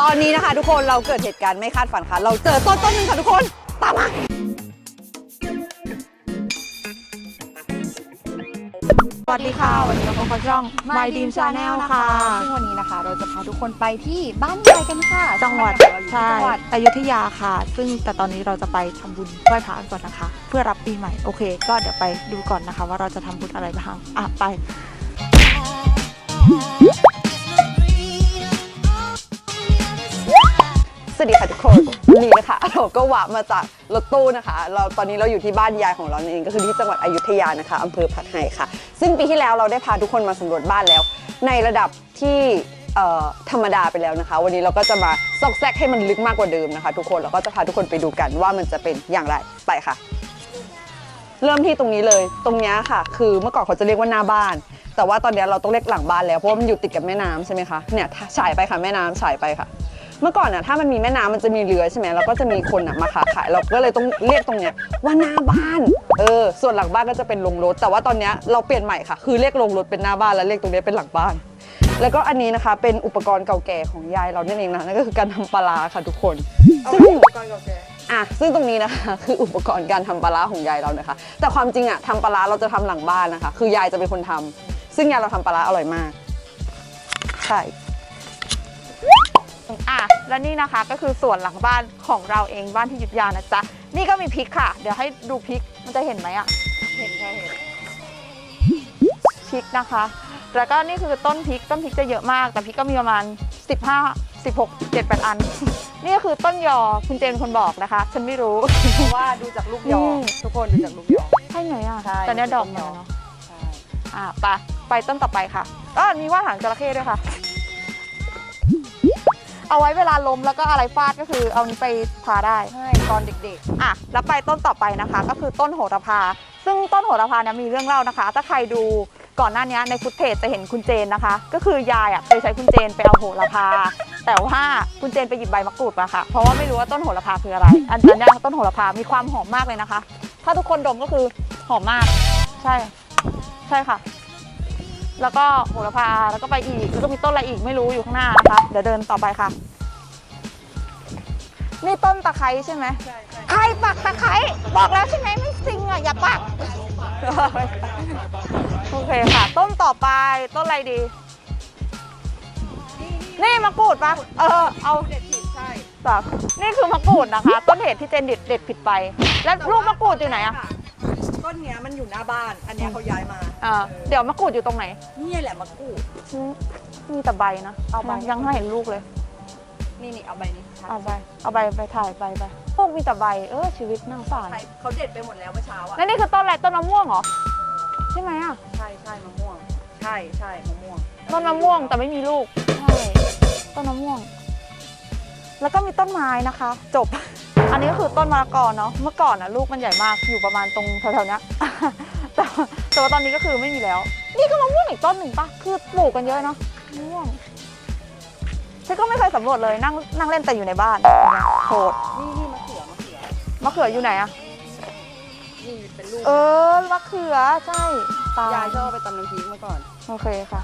ตอนนี้นะคะทุกคนเราเกิดเหตุการณ์ไม่คาดฝันค่ะ เราเจอต้นต้นหนึ่งค่ะทุกคน ตามมา สวัสดีค่ะวันนี้เราพบกับช่อง My Dream Channel ค่ะซึ่งวันนี้นะคะ เราจะพาทุกคนไปที่บ้านยายกันค่ะจังหวัดเราอยู่ที่ใช่จังหวัดอยุธยาค่ะ ซึ่งแต่ตอนนี้เราจะไปทำบุญไหว้พระกันก่อนนะคะ เพื่อรับปีใหม่โอเค ก็เดี๋ยวไปดูก่อนนะคะ ว่าเราจะทำบุญอะไรบ้างอะไปสวั ก็หวะมาจากรถตู้นะคะ เราตอนนี้เราอยู่ที่บ้านยายของเราเอง ก็คือที่จังหวัดอยุธยานะคะอำเภอผัดไห่ค่ะ ซึ่งปีที่แล้วเราได้พาทุกคนมาสำรวจบ้านแล้ว ในระดับที่ธรรมดาไปแล้วนะคะ วันนี้เราก็จะมาซอกแซกให้มันลึกมากกว่าเดิมนะคะ ทุกคนเราก็จะพาทุกคนไปดูกันว่ามันจะเป็นอย่างไรไปค่ะ เริ่มที่ตรงนี้เลย ตรงนี้ค่ะ คือเมื่อก่อนเขาจะเรียกว่าหน้าบ้าน แต่ว่าตอนนี้เราต้องเรียกหลังบ้านแล้วเพราะว่ามันอยู่ติดกับแม่น้ำใช่ไหมคะเนี่ยฉายไปค่ะแม่น้ำฉายไปค่ะ เมื่อก่อนน่ะถ้ามันมีแม่น้ำมันจะมีเรือใช่ไหมแล้วก็จะมีคนน่ะมาค้าขายเราก็เลยต้องเรียกตรงเนี้ยว่าหน้าบ้าน เออ ส่วนหลังบ้านก็จะเป็นโรงรถ แต่ว่าตอนเนี้ยเราเปลี่ยนใหม่ค่ะ คือเรียกโรงรถเป็นหน้าบ้านแล้วเรียกตรงเนี้ยเป็นหลังบ้าน แล้วก็อันนี้นะคะเป็นอุปกรณ์เก่าแก่ของยายเรานั่นเองนะนั่นก็คือการทำปลาร้าค่ะทุกคนซึ่ง อุปกรณ์เก่าแก่อะซึ่งตรงนี้นะคะคืออุปกรณ์การทำปลาร้าของยายเรานะคะ แต่ความจริงอะทำปลาร้าเราจะทำหลังบ้านนะคะ คือยายจะเป็นคนทำซึ่งยายเราทำปลาร้าอร่อยมาก ใช่ อะและนี่นะคะก็คือส่วนหลังบ้านของเราเองบ้านที่อยุธยานะจ๊ะนี่ก็มีพริกค่ะ เดี๋ยวให้ดูพริกมันจะเห็นไหมอะเห็นใช่เห็นพริกนะคะแล้วก็นี่คือต้นพริกต้นพริกจะเยอะมาก แต่พริกก็มีประมาณ 15 16 7 8อัน นี่ก็คือต้นยอคุณเจนเป็นคนบอกนะคะ ฉันไม่รู้เพราะว่าดูจากลูกยออืมทุกคนดูจากลูกยอใช่ไหมอะใช่ตอนนี้ดอกต้นมายอเนาะอะไปไปต้นต่อไปค่ะก็มีว่านหางจระเข้ด้วยค่ะ เอาไว้เวลาล้มแล้วก็อะไรฟาดก็คือเอานี้ไปทาได้ ใช่ตอนเด็กอะแล้วไปต้นต่อไปนะคะ ก็คือต้นโหระพา ซึ่งต้นโหระพาเนี่ยมีเรื่องเล่านะคะ ถ้าใครดูก่อนหน้านี้ในฟุตเทจจะเห็นคุณเจนนะคะ ก็คือยายอะเคยใช้คุณเจนไปเอาโหระพา แต่ว่าคุณเจนไปหยิบใบมะกรูดมาค่ะ เพราะว่าไม่รู้ว่าต้นโหระพาคืออะไร อันนี้ต้นโหระพา มีความหอมมากเลยนะคะ ถ้าทุกคนดมก็คือหอมมาก ใช่ ใช่ค่ะ แล้วก็โหระพาแล้วก็ไปอีกแล้วก็มีต้นอะไรอีกไม่รู้อยู่ข้างหน้านะคะเดี๋ยวเดินต่อไปค่ะ นี่ต้นตะไคร้ใช่ไหมๆใช่ใช่ใครปักตะไคร้บอกแล้วใช่ไหมไม่จริงอะอย่าปักโอเคค่ะ ต้นต่อไปต้นอะไรดี นี่มะกรูดปะเออเอาเด็ดผิดใช่แบบนี่คือมะกรูดนะคะ ต้นเหตุที่เจนเด็ดเด็ดผิดไป แล้วลูกมะกรูดอยู่ไหนอะต้น เนี้ยมันอยู่หน้าบ้าน อันเนี้ยเขาย้ายมาเออเดี๋ยวมะกรูดอยู่ตรงไหนนี่แหละมะกรูด อืมมีแต่ใบนะเอาใบ ยังไม่เห็นลูกเลย นี่นี่เอาใบนี้ชัดเอาใบ เอาใบไปถ่ายใบไปพวกมีแต่ใบ เออชีวิตน่าสงสารใช่เขาเด็ดไปหมดแล้วเมื่อเช้าอะแล้วนี่คือต้นอะไรต้นมะม่วงเหรอ ใช่ไหมอะ ใช่ใช่มะม่วง ใช่ใช่มะม่วง ต้นมะม่วงแต่ไม่มีลูก ใช่ ต้นมะม่วง แล้วก็มีต้นไม้นะคะ จบ อันนี้ก็คือต้นมะละกอเนาะ เมื่อก่อนนะลูกมันใหญ่มาก อยู่ประมาณตรงแถวๆเนี้ยแต่ว่าแต่ว่าตอนนี้ก็คือไม่มีแล้ว นี่ก็มะม่วงอีกต้นหนึ่งปะคือปลูกกันเยอะเนาะมะม่วงฉันก็ไม่เคยสำรวจเลยนั่งนั่งเล่นแต่อยู่ในบ้านโหดนี่นี่มะเขือมะเขือมะเขืออยู่ไหนอะนี่เป็นลูกเออมะเขือใช่ตายายชอบเอาไปตำน้ำพริกเมื่อก่อน โอเคค่ะ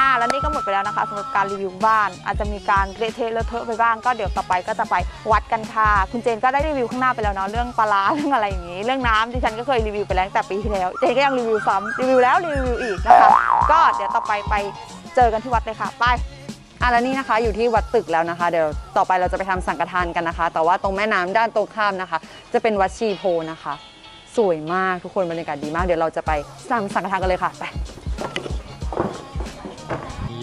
อ่าแล้วนี่ก็หมดไปแล้วนะคะสำหรับการรีวิวบ้าน อาจจะมีการเละเทะเลอะเทอะไปบ้างก็เดี๋ยวต่อไปก็จะไปวัดกันค่ะ คุณเจนก็ได้รีวิวข้างหน้าไปแล้วเนาะเรื่องปลาเรื่องอะไรอย่างนี้ เรื่องน้ำที่ฉันก็เคยรีวิวไปแล้วแต่ปีที่แล้วเจนก็ยังรีวิวซ้ำรีวิวแล้วรีวิวอีกนะคะก็เดี๋ยวต่อไปไปเจอกันที่วัดเลยค่ะไปอะแล้วนี่นะคะอยู่ที่วัดตึกแล้วนะคะ เดี๋ยวต่อไปเราจะไปทำสังฆทานกันนะคะ แต่ว่าตรงแม่น้ำด้านตรงข้ามนะคะ จะเป็นวัดชีโพนะคะ สวยมากทุกคนบรรยากาศดีมากเดี๋ยวเราจะไปทำสังฆทานกันเลยค่ะไป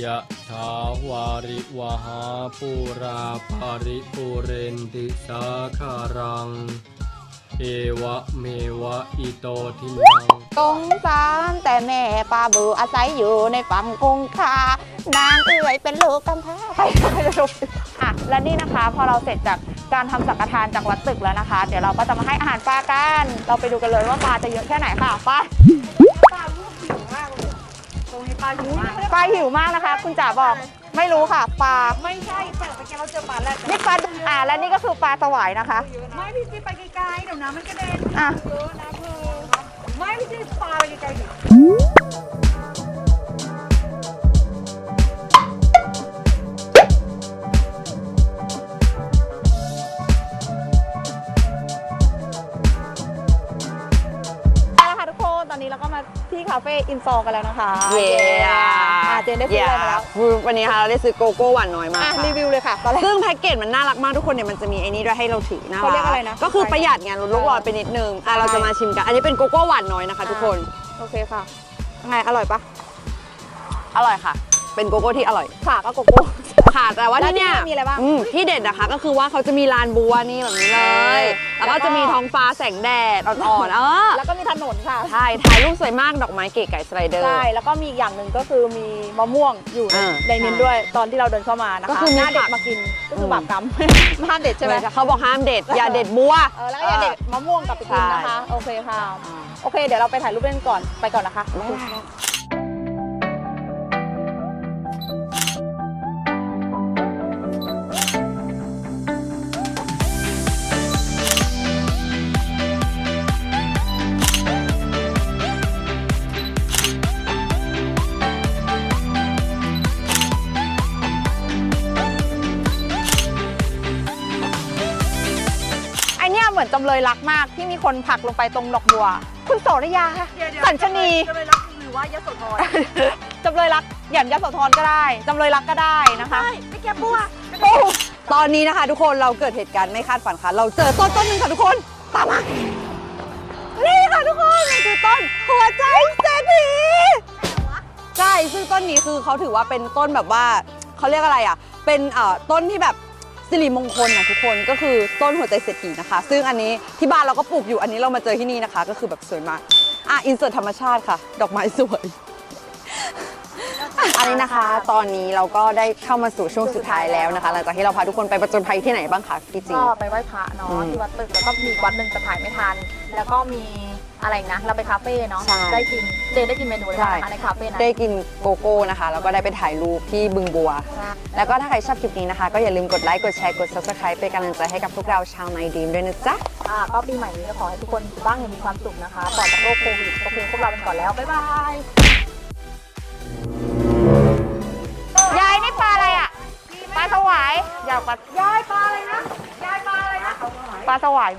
ยะถาวาริวหาปูราปาริปุเรนติสาคารัง เอวะเมวะอิโตทินังสงสารแต่แม่ปลาบูอาศัยอยู่ในฝั่งคงคานางเอ๋ยเป็นลูกกำพร้าไปไปลูกอะและนี่นะคะ พอเราเสร็จจากการทำสังฆทานจากวัดตึกแล้วนะคะ เดี๋ยวเราก็จะมาให้อาหารปลากัน เราไปดูกันเลยว่าปลาจะเยอะแค่ไหนค่ะไป รงนี้ปลาหิวมากปลาหิวมากนะคะ คุณจ๋าบอกไม่รู้ค่ะปลาไม่ใช่แต่เมื่อกี้เราเจอปลาแล้วนี่ปลาอ่าและนี่ก็คือปลาสวายนะคะ ไม่พี่ซีไปไกลๆเดี๋ยวน้ำมันกระเด็นอะเยอะนะเธอไม่พี่ซีปลาไปไกลๆ ดิาเฟ่อินซอกันแล้วนะคะเย้อะเจนได้ซื้ออะไรมาแล้ววันนี้ค่ะเราได้ซื้อโกโก้หวานน้อยมาอะค่ะรีวิวเลยค่ะตอนแรกซึ่งแพ็กเกจมันน่ารักมากทุกคนเนี่ยมันจะมีไอ้นี่ด้วยให้เราถือนะเขาเรียกอะไรนะก็คือประหยัดไงลดโลกร้อนไปนิดนึงอะเราจะมาชิมกัน อันนี้เป็นโกโก้หวานน้อยนะคะ ทุกคนโอเคค่ะไงอร่อยปะอร่อยค่ะ เป็นโกโก้ที่อร่อยค่ะก็โกโก้ ค่ะแต่ว่าที่เนี่ยแล้วที่นี่มีอะไรบ้างมที่เด็ดนะคะก็คือว่าเขาจะมีลานบัวนี่แบบนี้เลยใช่แล้วก็แล้วก็จะมีท้องฟ้าแสงแดดอ่อนๆเออแล้วก็มีถนนค่ะใช่ถ่ายรูปสวยมากดอกไม้เก๋ไก่สไลเดอร์ ใช่แล้วก็มีอีกอย่างหนึ่งก็คือมีมะม่วงอยู่ในอ่าในนี้ด้วยตอนที่เราเดินเข้ามานะคะก็คือมีหน้าเด็ผักกมากินก็คือมบาปกรรม ห้ามเด็ดใช่ไหมเขาบอกห้ามเด็ดอย่าเด็ดบัว เออแล้วก็อย่าเด็ดมะม่วงกลับไปกินนะคะ โอเคค่ะอ่าโอเค เดี๋ยวเราไปถ่ายรูปเล่นก่อนไปก่อนนะคะไอ เนี้ยเหมือนจำเลยรักมากที่มีคนผลักลงไปตรงดอกบัว คุณโสระยาค่ะสัญชนีจะไปรับหรือว่ายโสธรจำเลยรักหยันยโสธรก็ได้จำเลยรักก็ได้นะคะใช่ไม่แก้บัวตอนนี้นะคะ ทุกคนเราเกิดเหตุการณ์ไม่คาดฝันค่ะ เราเจอต้นต้นหนึ่งค่ะทุกคนตามมานี่ค่ะทุกคนมันคือต้นหัวใจเศรษฐีใช่ซึ่งต้นนี้คือเขาถือว่าเป็นต้นแบบว่าเขาเรียกอะไรอะ เป็นเอ่อต้นที่แบบ สิริมงคลนะทุกคนก็คือต้นหัวใจเศรษฐีนะคะ ซึ่งอันนี้ที่บ้านเราก็ปลูกอยู่อันนี้เรามาเจอที่นี่นะคะ ก็คือแบบสวยมากอะอินเสิร์ตธรรมชาติค่ะ ดอกไม้สวยอันนี้นะคะตอนนี้เราก็ได้เข้ามาสู่ช่วงสุดท้ายแล้วนะคะ หลังจากที่เราพาทุกคนไปประจนภัยที่ไหนบ้างคะพี่จีก็ไปไหว้พระเนาะอืมที่วัดตึกแล้วก็มีอีกวัดหนึ่งแต่ถ่ายไม่ทัน แล้วก็มี อะไรอีกนะ เราไปคาเฟ่เนาะ ใช่ ได้กินเจนได้กินเมนูอะไรบ้างใช่คะในคาเฟ่นั้นได้กินโกโก้นะคะ แล้วก็ได้ไปถ่ายรูปที่บึงบัวใช่แล้วก็ถ้าใครชอบคลิปนี้นะคะ ก็อย่าลืมกดไลค์ กดแชร์ กด subscribe เป็นกำลังใจให้กับพวกเราชาวไนดีมด้วยนะจ๊ะ อ่าก็ปีใหม่นี้ก็ขอให้ทุกคนอยู่บ้านอย่างมีความสุขนะคะปลอดจากโรคโควิดโอเคพวกเราเป็นก่อนแล้ว บ๊ายบาย ยายนี่ปลาอะไรอะ ปลาสวาย อยากปลายายปลาอะไรนะ ยายปลาอะไรนะ ปลาสวาย